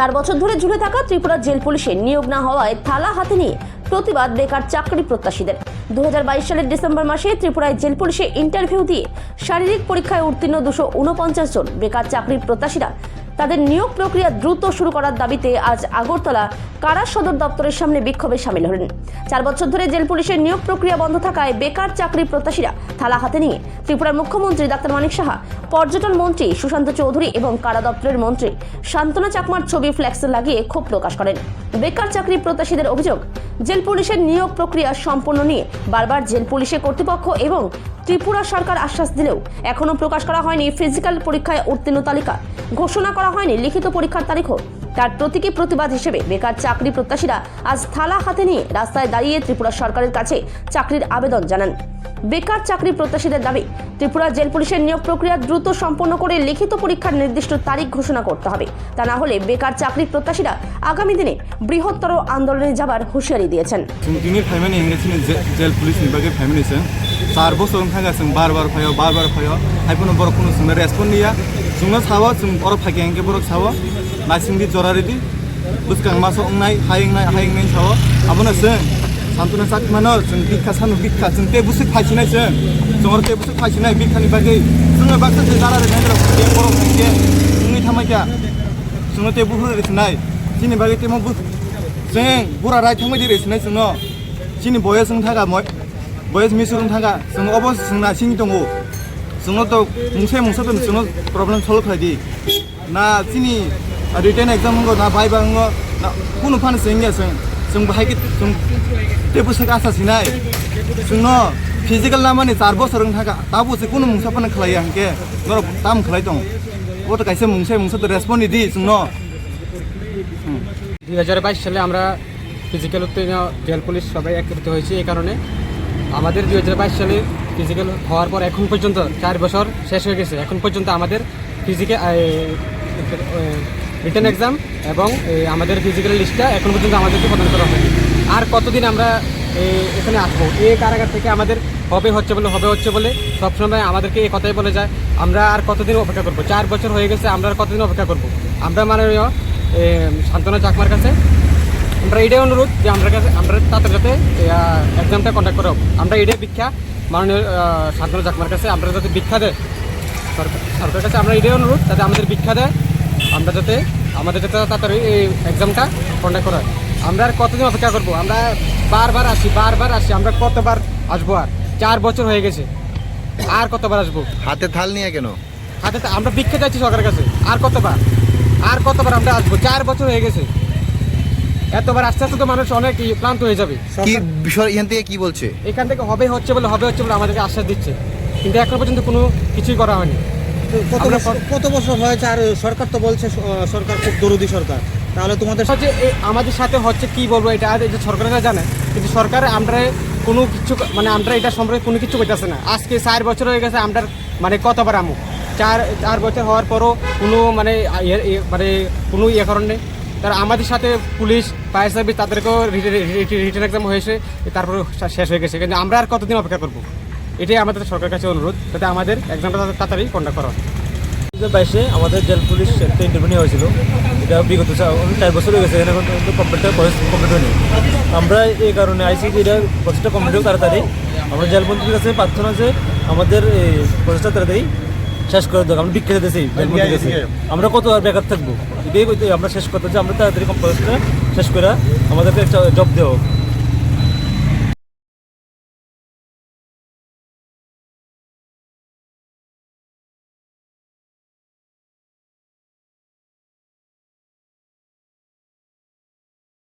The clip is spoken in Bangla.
চার বছর ধরে ঝুলে থাকা ত্রিপুরা জেল পুলিশে নিয়োগ না হওয়ায় থালা হাতে নিয়ে প্রতিবাদ বেকার চাকরি প্রত্যাশীদের। দু হাজার বাইশ সালের ডিসেম্বর মাসে ত্রিপুরায় জেল পুলিশে ইন্টারভিউ দিয়ে শারীরিক পরীক্ষায় উত্তীর্ণ দুশো উনপঞ্চাশ জন বেকার চাকরির প্রত্যাশীরা তাদের নিয়োগ প্রক্রিয়া দ্রুত শুরু করার দাবিতে আজ আগরতলা কারা সদর দপ্তরের সামনে বিক্ষোভে সামিল হলেন। চার বছর ধরে জেল পুলিশের নিয়োগ প্রক্রিয়া বন্ধ থাকায় বেকার চাকরি প্রত্যাশীরা থালা হাতে নিয়ে। ত্রিপুরার মুখ্যমন্ত্রী ডাক্তার মানিক সাহা, পর্যটন মন্ত্রী সুশান্ত চৌধুরী এবং কারা দপ্তরের মন্ত্রী শান্তনা চাকমার ছবি ফ্ল্যাক্স লাগিয়ে ক্ষোভ প্রকাশ করেন। বেকার চাকরি প্রত্যাশীদের অভিযোগ জেল পুলিশের নিয়োগ প্রক্রিয়া সম্পন্ন নিয়ে বারবার জেল পুলিশের কর্তৃপক্ষ এবং ত্রিপুরা সরকার আশ্বাস দিলেও এখনও প্রকাশ করা হয়নি ফিজিক্যাল পরীক্ষায় উত্তীর্ণ তালিকা। ঘোষণা করা হয়নি লিখিত পরীক্ষার তারিখও। তার প্রতীকী প্রতিবাদ হিসেবে বেকার চাকরি প্রত্যাশীরা আজ থালা হাতে নিয়ে রাস্তায় দাঁড়িয়ে ত্রিপুরা সরকারের কাছে চাকরির আবেদন জানান বেকার চাকরি প্রত্যাশীদের দাবি ত্রিপুরা জেল পুলিশের নিয়োগ প্রক্রিয়া দ্রুত সম্পন্ন করে লিখিত পরীক্ষার নির্দিষ্ট তারিখ ঘোষণা করতে হবে তা না হলে বেকার চাকরি প্রত্যাশীরা আগামী দিনে বৃহত্তর আন্দোলনে যাবার হুঁশিয়ারি দিয়েছেন जों दिनै फाइमानि इंराजिनि जेल पुलिसनि बागै फाइमानिजों चार बोसोर थांगासिनो बार बार फायो बार बार फायो हायफोरनो बर खुनु जोंनो रेसपन्ड गैया जोंनो सावो जों बर फागियांके बर सावो নাইসিংদি জরারিদি বুঝকাং মাস অংনাই হাইংনাই হাইংনাই সাহ। আবনা সং সান্তনা সাত মানর সং বিখ্যা সানু বিখ্যা সং তে বুসি ফাইসিনাই সং জর তে বুসি ফাইসিনাই বিখ্যানি বাকি সঙ্গে বাকি সে জারা রে নাইরা সে বড় সঙ্গে সঙ্গে থামাইকা। সঙ্গে তে বুহুরে রেছনাই জিনি বাকি তে মো সং বুরা রাই থামাই দি রেছনাই সঙ্গ জিনি বয়স সং থাকা, মই বয়স মিসুরং থাকা সং অবস সং নাসিং দঙ্গো সঙ্গ তো মুসে মুসে তো সঙ্গ প্রবলেম সলভ খাই না, চিনি रिटेन एग्जाम हंगो ना भाइबा हंगो ना कुनु फान जोंनिया जों जों बाहाय जों टेबु सेक आसा सिनाय जोंनो फिजिकेल ना माने चार बोसोर थागा दाबो से कुनु मुंसा फान खालायो आंके नर दाम खालाय दं ওটা কাইসে মুংসে মুংসে তো রেসপন্ড দি जोंनो দুই হাজার বাইশ সালে আমরা ফিজিক্যাল উত্তীর্ণ জেল পুলিশ সবাই একত্রিত হয়েছি এই কারণে আমাদের দুই হাজার বাইশ সালে ফিজিক্যাল হওয়ার পর এখন পর্যন্ত চার বছর শেষ হয়ে গেছে এখন পর্যন্ত আমাদের ফিজিক্যাল রিটার্ন এক্সাম এবং আমাদের ফিজিক্যাল লিস্টটা এখন পর্যন্ত আমাদেরকে প্রদান করা হয়নি। আর কতদিন আমরা এখানে আসব? এই কারাগার থেকে আমাদের হবে হচ্ছে বলে হবে হচ্ছে বলে সবসময় আমাদেরকে এই কথাই বলে যায় আমরা আর কতদিন অপেক্ষা করব? চার বছর হয়ে গেছে আমরা আর কতদিন অপেক্ষা করব? আমরা মাননীয় এ, শান্তনা চাকমার কাছে আমরা এটাই অনুরোধ যে আমরা কাছে আমরা তাদের যাতে এক্সামটা কন্ডাক্ট করা। আমরা এটাই ভিক্ষা মাননীয় শান্তনু চাকমার কাছে আমরা যাতে ভিক্ষা দেয় সরকার সরকারের কাছে আমরা এটাই অনুরোধ যাতে আমাদের ভিক্ষা দেয়। আমরা যাতে আমাদের যাতে তাড়াতাড়ি এই এক্সামটা কন্ডাক্ট করা। আমরা আর কতদিন অপেক্ষা করব? আমরা বারবার আসি বারবার আসি। আমরা কতবার আসব আর? চার বছর হয়ে গেছে। আর কতবার আসব? হাতে থাল নিয়ে কেন? হাতে আমরা ভিক্ষা চাইছি সরকারের কাছে। আর কতবার? আর কতবার আমরা আসব? চার বছর হয়ে গেছে। এতবার আস্তে আস্তে তো মানুষ অনেক ক্লান্ত হয়ে যাবে। কি বিষয় এখান থেকে কি বলছে? এখান থেকে হবে হচ্ছে বলে হবে হচ্ছে বলে আমাদেরকে আশ্বাস দিচ্ছে। কিন্তু এখন পর্যন্ত কোনো কিছুই করা হয়নি। কত বছর কত বছর হয়েছে? আর সরকার তো বলছে সরকার খুব দরদি সরকার। তাহলে তোমাদের হচ্ছে আমাদের সাথে হচ্ছে কি বলব এটা? আর এটা সরকারেরা জানে কিন্তু সরকার আমরা কোনো কিছু মানে আমরা এটা সম্পর্কে কোনো কিছু করতেছে না। আজকে চার বছর হয়ে গেছে আমরা মানে কতবার আমু? চার চার বছর হওয়ার পরও কোনো মানে ইয়ে- ইয়ে- মানে কোনো ইয়ে কারণ নেই। তার আমাদের সাথে পুলিশ ফায়ার সার্ভিস তাদেরকেও রিটার্ন এক্সাম হয়েছে তারপরে শেষ হয়ে গেছে। কিন্তু আমরা আর কতদিন অপেক্ষা করব? এটাই আমাদের সরকারের কাছে অনুরোধ যাতে আমাদের এক্সামটা তাড়াতাড়ি কন্ডাক্ট করা হয়। দু হাজার বাইশে আমাদের জেল পুলিশ একটা ইন্টারভিউ নেওয়া হয়েছিল। এটা বিগত চার বছর হয়ে গেছে এখন কিন্তু কমপ্লিটটা কমপ্লিট হয়নি। আমরা এই কারণে আইসি যে এটা প্রসেসটা কমপ্লিট হোক তাড়াতাড়ি। আমরা জেল মন্ত্রীর কাছে প্রার্থনা যে আমাদের এই প্রসেসটা তাড়াতাড়ি শেষ করে দেবো আমরা জেল মন্ত্রীর আমরা কত আর বেকার থাকব? এটাই আমরা শেষ করতে যে আমরা তাড়াতাড়ি প্রসেসটা শেষ করে আমাদেরকে একটা জব দেওয়া হোক।